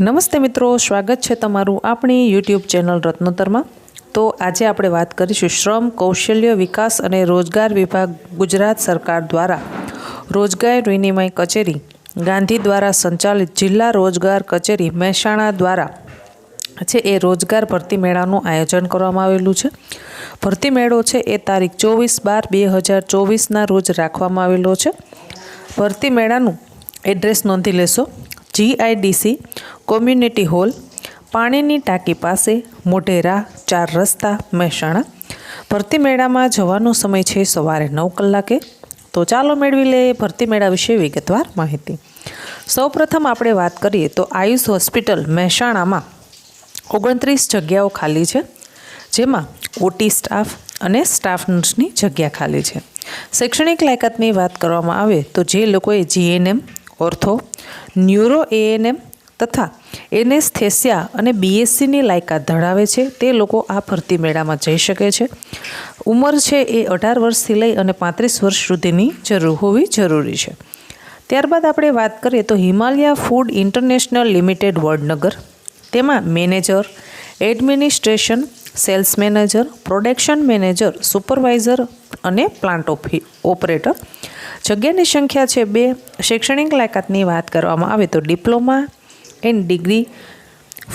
નમસ્તે મિત્રો, સ્વાગત છે તમારું આપણી યુટ્યુબ ચેનલ રત્નોતરમાં. તો આજે આપણે વાત કરીશું શ્રમ, કૌશલ્ય વિકાસ અને રોજગાર વિભાગ ગુજરાત સરકાર દ્વારા રોજગાર વિનિમય કચેરી, ગાંધી દ્વારા સંચાલિત જિલ્લા રોજગાર કચેરી મહેસાણા દ્વારા છે એ રોજગાર ભરતી મેળાનું આયોજન કરવામાં આવેલું છે. ભરતી મેળો છે એ તારીખ ચોવીસ બાર બે હજાર ચોવીસના રોજ રાખવામાં આવેલો છે. ભરતી મેળાનું એડ્રેસ નોંધી લેશો. જીઆઈડીસી કોમ્યુનિટી હોલ, પાણીની ટાંકી પાસે, મોઢેરા, ચાર રસ્તા, મહેસાણા. ભરતી મેળામાં જવાનો સમય છે સવારે નવ કલાકે. તો ચાલો મેળવી લઈએ ભરતી મેળા વિશે વિગતવાર માહિતી. સૌપ્રથમ આપણે વાત કરીએ તો આયુષ હોસ્પિટલ મહેસાણામાં ઓગણત્રીસ જગ્યાઓ ખાલી છે, જેમાં ઓટી સ્ટાફ અને સ્ટાફ નર્સની જગ્યા ખાલી છે. શૈક્ષણિક લાયકાતની વાત કરવામાં આવે તો જે લોકોએ જીએનએમ, ઓર્થો, ન્યુરો એએનએમ તથા એનેસ્થેસિયા અને બીએસસીની લાયકાત ધરાવે છે. તે લોકો આ ભરતી મેળામાં જઈ શકે છે. ઉંમર છે એ અઢાર વર્ષથી લઈ અને પાંત્રીસ વર્ષ સુધીની જરૂર હોવી જરૂરી છે. ત્યારબાદ આપણે વાત કરીએ તો Himalaya food international limited Vadnagar. તેમાં manager, administration, sales manager, production manager, supervisor અને પ્લાન્ટ ઓપરેટર. જગ્યાની સંખ્યા છે બે. શૈક્ષણિક લાયકાતની વાત કરવામાં આવે તો diploma and degree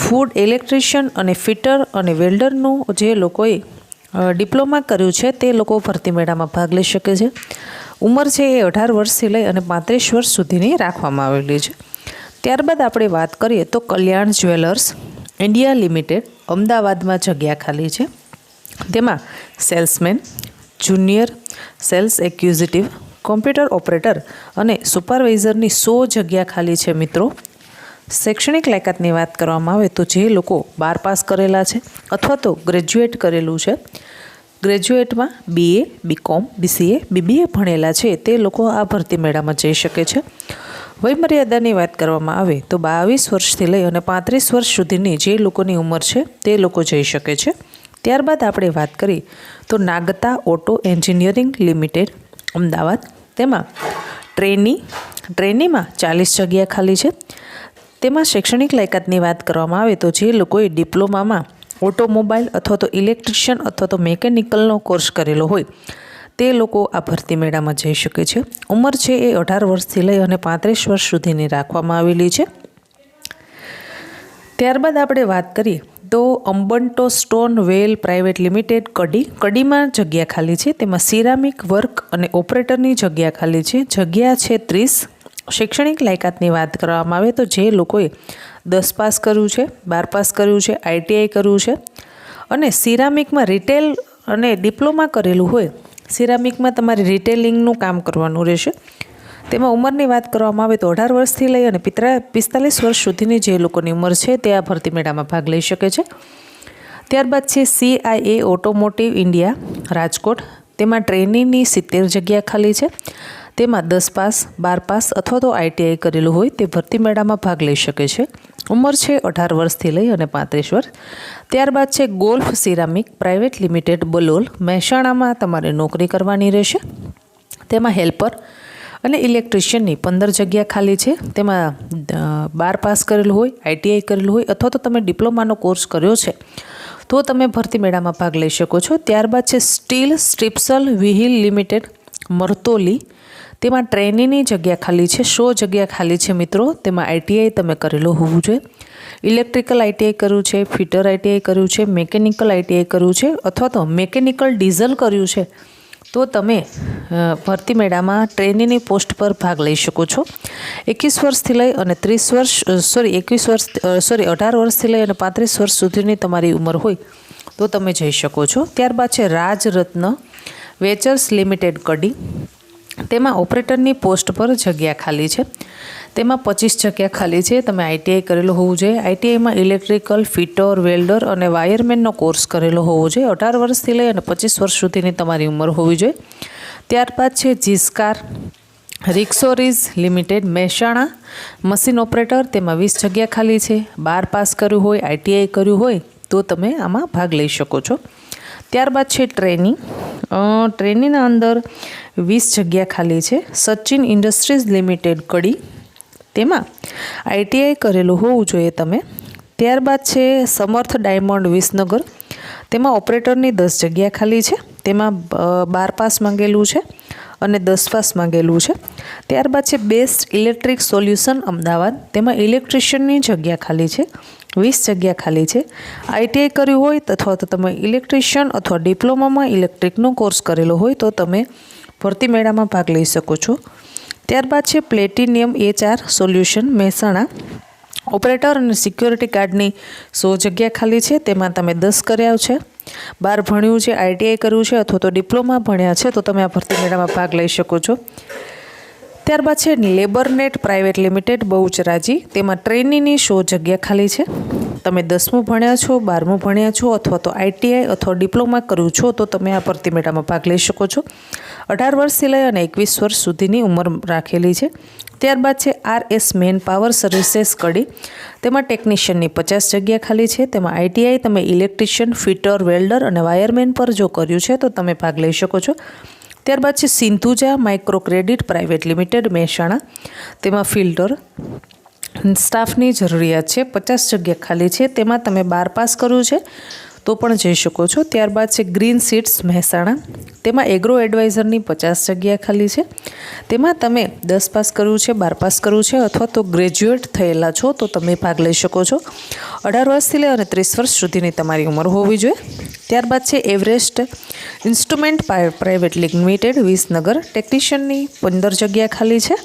food electrician અને ફિટર અને વેલ્ડરનું જે લોકોએ ડિપ્લોમા કર્યું છે તે લોકો ભરતી મેળામાં ભાગ લઈ શકે છે. ઉંમર છે એ અઢાર વર્ષથી લઈ અને પાંત્રીસ વર્ષ સુધીની રાખવામાં આવેલી છે. ત્યારબાદ આપણે વાત કરીએ તો કલ્યાણ જ્વેલર્સ ઇન્ડિયા લિમિટેડ અમદાવાદમાં જગ્યા ખાલી છે. તેમાં salesman, junior, sales executive computer operator અને સુપરવાઇઝરની સો જગ્યા ખાલી છે મિત્રો. શૈક્ષણિક લાયકાતની વાત કરવામાં આવે તો જે લોકો બાર પાસ કરેલા છે અથવા તો ગ્રેજ્યુએટ કરેલું છે, ગ્રેજ્યુએટમાં બીએ બીકોમ બીસીએ બીબીએ ભણેલા છે, તે લોકો આ ભરતી મેળામાં જઈ શકે છે. વયમર્યાદાની વાત કરવામાં આવે તો બાવીસ વર્ષથી લઈ અને પાંત્રીસ વર્ષ સુધીની જે લોકોની ઉંમર છે, તે લોકો જઈ શકે છે. ત્યારબાદ આપણે વાત કરીએ તો નાગતા auto engineering limited, Ahmedabad. Trainee trainee, ટ્રેનીમાં ચાલીસ જગ્યા ખાલી છે. તેમાં શૈક્ષણિક લાયકાતની વાત કરવામાં આવે તો જે લોકોએ ડિપ્લોમામાં ઓટોમોબાઈલ અથવા તો ઇલેક્ટ્રિશિયન અથવા તો મેકેનિકલનો કોર્સ કરેલો હોય, તે લોકો આ ભરતી મેળામાં જઈ શકે છે. ઉંમર છે એ અઢાર વર્ષથી લઈ અને પાંત્રીસ વર્ષ સુધીની રાખવામાં આવેલી છે. ત્યારબાદ આપણે વાત કરીએ તો અંબન્ટો stone well private limited Kadi. કડીમાં જગ્યા ખાલી છે, તેમાં સિરામિક વર્ક અને ઓપરેટરની જગ્યા ખાલી છે. જગ્યા છે ત્રીસ શૈક્ષણિક લાયકાતની વાત કરવામાં આવે તો જે લોકોએ દસ પાસ કર્યું છે, બાર પાસ કર્યું છે આઈટીઆઈ કર્યું છે અને સિરામિકમાં રિટેલ અને ડિપ્લોમા કરેલું હોય, સિરામિકમાં તમારે રિટેલિંગનું કામ કરવાનું રહેશે. તેમાં ઉંમરની વાત કરવામાં આવે તો અઢાર વર્ષથી લઈ અને પિત્રા પિસ્તાલીસ વર્ષ સુધીની જે લોકોની ઉંમર છે તે આ ભરતી મેળામાં ભાગ લઈ શકે છે. ત્યારબાદ છે સીઆઈએ ઓટોમોટિવ ઇન્ડિયા રાજકોટ. તેમાં ટ્રેનિંગની સિત્તેર જગ્યા ખાલી છે. તેમાં દસ પાસ, બાર પાસ અથવા તો આઈટીઆઈ કરેલું હોય તે ભરતી મેળામાં ભાગ લઈ શકે છે. ઉંમર છે અઢાર વર્ષથી લઈ અને પાંત્રીસ વર્ષ. ત્યારબાદ છે golf, ceramic, private limited, Balol. મહેસાણામાં તમારે નોકરી કરવાની રહેશે. તેમાં હેલ્પર અને ઇલેક્ટ્રિશિયનની પંદર જગ્યા ખાલી છે. તેમાં બાર પાસ કરેલું હોય આઈટીઆઈ કરેલું હોય અથવા તો તમે ડિપ્લોમાનો કોર્સ કર્યો છે, તો તમે ભરતી મેળામાં ભાગ લઈ શકો છો. ત્યારબાદ છે સ્ટીલ, સ્ટ્રીપ્સલ, વિહિલ લિમિટેડ, મરતોલી તેમાં ટ્રેનિંગની જગ્યા ખાલી છે સો જગ્યા ખાલી છે મિત્રો. તેમાં આઈટીઆઈ તમે કરેલું હોવું જોઈએ. ઇલેક્ટ્રિકલ આઈટીઆઈ કર્યું છે, ફિટર આઈટીઆઈ કર્યું છે, મેકેનિકલ આઈટીઆઈ કર્યું છે, અથવા તો મેકેનિકલ ડીઝલ કર્યું છે, તો તમે ભરતી મેળામાં ટ્રેનિંગની પોસ્ટ પર ભાગ લઈ શકો છો. એકવીસ વર્ષથી લઈ અને ત્રીસ વર્ષ સોરી એકવીસ વર્ષ સોરી અઢાર વર્ષથી લઈ અને પાંત્રીસ વર્ષ સુધીની તમારી ઉંમર હોય, તો તમે જઈ શકો છો. ત્યારબાદ છે, રાજરત્ન વેચર્સ લિમિટેડ કડી. તેમાં ઓપરેટરની પોસ્ટ પર જગ્યા ખાલી છે. તેમાં પચીસ જગ્યા ખાલી છે. તમે આઈટીઆઈ કરેલું હોવું જોઈએ. આઈટીઆઈમાં ઇલેક્ટ્રિકલ, ફિટર, વેલ્ડર અને વાયરમેનનો કોર્સ કરેલો હોવો જોઈએ. અઢાર વર્ષથી લઈ અને પચીસ વર્ષ સુધીની તમારી ઉંમર હોવી જોઈએ. ત્યારબાદ છે જીસ્કાર. રિક્સોરીઝ લિમિટેડ મહેસાણા. મશીન ઓપરેટર, તેમાં વીસ જગ્યા ખાલી છે. બાર પાસ કર્યું હોય આઈટીઆઈ કર્યું હોય, તો તમે આમાં ભાગ લઈ શકો છો. ત્યારબાદ છે ટ્રેનિંગ. ટ્રેનિંગના અંદર વીસ જગ્યા ખાલી છે. Sachin industries limited Kadi. તેમાં આઈટીઆઈ કરેલું હોવું જોઈએ તમે. ત્યારબાદ છે સમર્થ ડાયમંડ વિસનગર. તેમાં ઓપરેટરની દસ જગ્યા ખાલી છે. તેમાં બાર પાસ માંગેલું છે અને દસ પાસ માંગેલું છે. ત્યારબાદ છે બેસ્ટ ઇલેક્ટ્રિક સોલ્યુશન અમદાવાદ. તેમાં ઇલેક્ટ્રિશિયનની જગ્યા ખાલી છે, વીસ જગ્યા ખાલી છે. આઈટીઆઈ કર્યું હોય અથવા તો તમે ઇલેક્ટ્રિશિયન અથવા ડિપ્લોમામાં ઇલેક્ટ્રિકનો કોર્સ કરેલો હોય તો તમે ભરતી મેળામાં ભાગ લઈ શકો છો. ત્યારબાદ છે platinum HR solution Mehsana. Operator અને સિક્યોરિટી ગાર્ડની સો જગ્યા ખાલી છે, તેમાં તમે દસ કર્યા છે. બાર ભણ્યું છે આઈટીઆઈ કર્યું છે અથવા તો ડિપ્લોમા ભણ્યા છે, તો તમે આ ભરતી મેળામાં ભાગ લઈ શકો છો. ત્યારબાદ છે લેબરનેટ પ્રાઇવેટ લિમિટેડ બહુચરાજી તેમાં ટ્રેનીની સો જગ્યા ખાલી છે. તમે દસમું ભણ્યા છો, બારમું ભણ્યા છો અથવા તો આઈટીઆઈ અથવા ડિપ્લોમા કર્યું છો તો તમે આ ભરતી મેળામાં ભાગ લઈ શકો છો. અઢાર વર્ષથી લઈ અને એકવીસ વર્ષ સુધીની ઉંમર રાખેલી છે. ત્યારબાદ છે R S man power services Kadi. તેમાં ટેકનિશિયનની પચાસ જગ્યા ખાલી છે. તેમાં આઈટીઆઈ તમે ઇલેક્ટ્રિશિયન, ફિટર, વેલ્ડર અને વાયરમેન પર જો કર્યું છે તો તમે ભાગ લઈ શકો છો. ત્યારબાદ છે Sindhuja micro credit private limited Mehsana. તેમાં ફિલ્ટર સ્ટાફની જરૂરિયાત છે, પચાસ જગ્યા ખાલી છે, તેમાં તમે બાર પાસ કર્યું છે. તો પણ જઈ શકો છો. ત્યારબાદ છે ગ્રીન સીડ્સ મહેસાણા. તેમાં એગ્રો એડવાઇઝરની પચાસ જગ્યા ખાલી છે. તેમાં તમે દસ પાસ કર્યું છે, બાર પાસ કર્યું છે અથવા તો ગ્રેજ્યુએટ થયેલા છો તો તમે ભાગ લઈ શકો છો. અઢાર વર્ષથી લઈ અને ત્રીસ વર્ષ સુધીની તમારી ઉંમર હોવી જોઈએ. ત્યારબાદ છે Everest instrument private limited Visnagar. ટેકનિશિયનની પંદર જગ્યા ખાલી છે.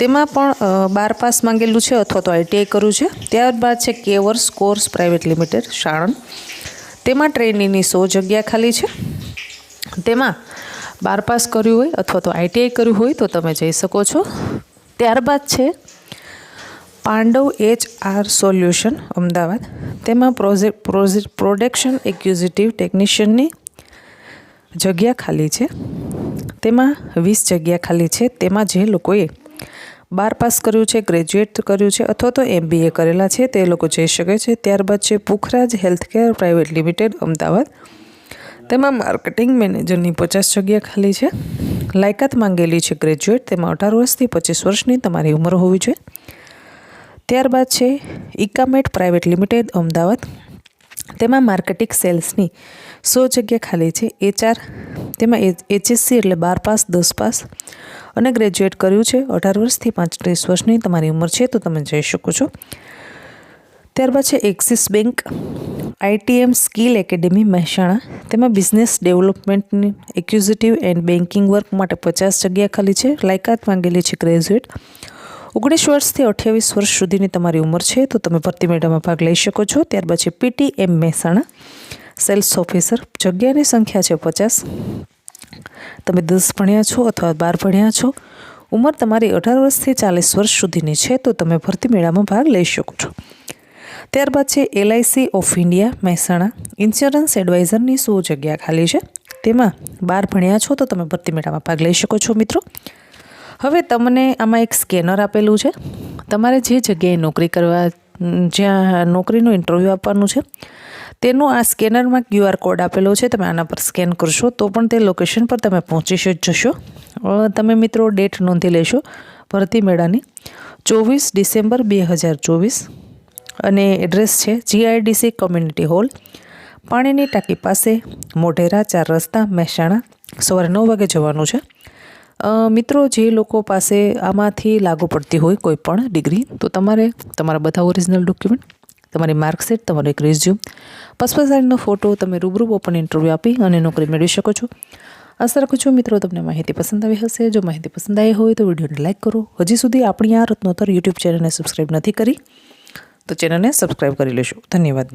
તેમાં પણ બાર પાસ માંગેલું છે અથવા તો આઈટીઆઈ કર્યું છે. ત્યારબાદ છે કેવર્સ કોર્સ પ્રાઇવેટ લિમિટેડ સાણંદ તેમાં ટ્રેનીની સો જગ્યા ખાલી છે. તેમાં બાર પાસ કર્યું હોય અથવા તો આઈટીઆઈ કર્યું હોય તો તમે જઈ શકો છો. ત્યારબાદ છે Pandav H R solution, Ahmedabad. તેમાં પ્રોજેક્ટ પ્રોજેક્ટ પ્રોડક્શન એક્ઝિક્યુટિવ ટેકનિશિયનની જગ્યા ખાલી છે. તેમાં વીસ જગ્યા ખાલી છે. તેમાં જે લોકોએ બાર પાસ કર્યું છે, ગ્રેજ્યુએટ કર્યું છે અથવા તો એમબીએ કરેલા છે, તે લોકો જઈ શકે છે. ત્યારબાદ છે Pukhraj healthcare private limited, Ahmedabad. તેમાં માર્કેટિંગ મેનેજરની પચાસ જગ્યા ખાલી છે. લાયકાત માંગેલી છે ગ્રેજ્યુએટ, તેમાં અઢાર વર્ષથી પચીસ વર્ષની તમારી ઉંમર હોવી જોઈએ. ત્યારબાદ છે ઇકામેટ પ્રાઇવેટ લિમિટેડ, અમદાવાદ. તેમાં માર્કેટિંગ સેલ્સની સો જગ્યા ખાલી છે. એચઆર તેમાં એચએસસી એટલે બાર પાસ, દસ પાસ અને ગ્રેજ્યુએટ કર્યું છે. અઢાર વર્ષથી પાંત્રીસ વર્ષની તમારી ઉંમર છે તો તમે જઈ શકો છો. ત્યારબાદ છે Axis bank, ITM, skill academy, Mehsana. તેમાં બિઝનેસ ડેવલપમેન્ટની એક્ઝિક્યુટિવ એન્ડ બેન્કિંગ વર્ક માટે પચાસ જગ્યા ખાલી છે. લાયકાત માંગેલી છે ગ્રેજ્યુએટ. ઓગણીસ વર્ષથી અઠ્યાવીસ વર્ષ સુધીની તમારી ઉંમર છે, તો તમે ભરતી મેળામાં ભાગ લઈ શકો છો. ત્યારબાદ છે PT M Mehsana, sales officer, જગ્યાની સંખ્યા છે પચાસ. તમે દસ ભણ્યા છો અથવા બાર ભણ્યા છો. ઉંમર તમારી અઢાર વર્ષથી ચાલીસ વર્ષ સુધીની છે, તો તમે ભરતી મેળામાં ભાગ લઈ શકો છો. ત્યારબાદ છે LIC of India, Mehsana. Insurance એડવાઇઝરની શું જગ્યા ખાલી છે. તેમાં બાર ભણ્યા છો, તો તમે ભરતી મેળામાં ભાગ લઈ શકો છો મિત્રો. હવે તમને આમાં એક સ્કેનર આપેલું છે. તમારે જે જગ્યાએ નોકરી કરવા, જ્યાં નોકરીનું ઇન્ટરવ્યૂ આપવાનું છે, તેનું આ સ્કેનરમાં ક્યુઆર કોડ આપેલો છે. તમે આના પર સ્કેન કરશો તો પણ તે લોકેશન પર તમે પહોંચી જશો. તમે મિત્રો ડેટ નોંધી લેશો ભરતી મેળાની. ચોવીસ ડિસેમ્બર બે હજાર ચોવીસ. અને એડ્રેસ છે જીઆઈડીસી કોમ્યુનિટી હોલ, પાણીની ટાંકી પાસે મોઢેરા ચાર રસ્તા મહેસાણા. સવારે નવ વાગે જવાનું છે. મિત્રો, જે લોકો પાસે આમાંથી લાગુ પડતી હોય કોઈ પણ ડિગ્રી તો તમારે તમારા બધા ઓરિજિનલ ડોક્યુમેન્ટ તમારી માર્કશીટ તમારો એક રિઝ્યુમ પાસપોર્ટ ફોટો તમે રૂબરૂ ઓપન ઇન્ટરવ્યૂ આપી અને નોકરી મેળવી શકો છો. આશા રાખું છું મિત્રો, તમને માહિતી પસંદ આવી હશે. જો માહિતી પસંદ આવી હોય તો વિડીયોને લાઇક કરો. હજી સુધી આપણી આ રત્નોતર યુટ્યુબ ચેનલને સબસ્ક્રાઈબ નથી કરી, તો ચેનલને સબસ્ક્રાઈબ કરી લેશો ધન્યવાદ.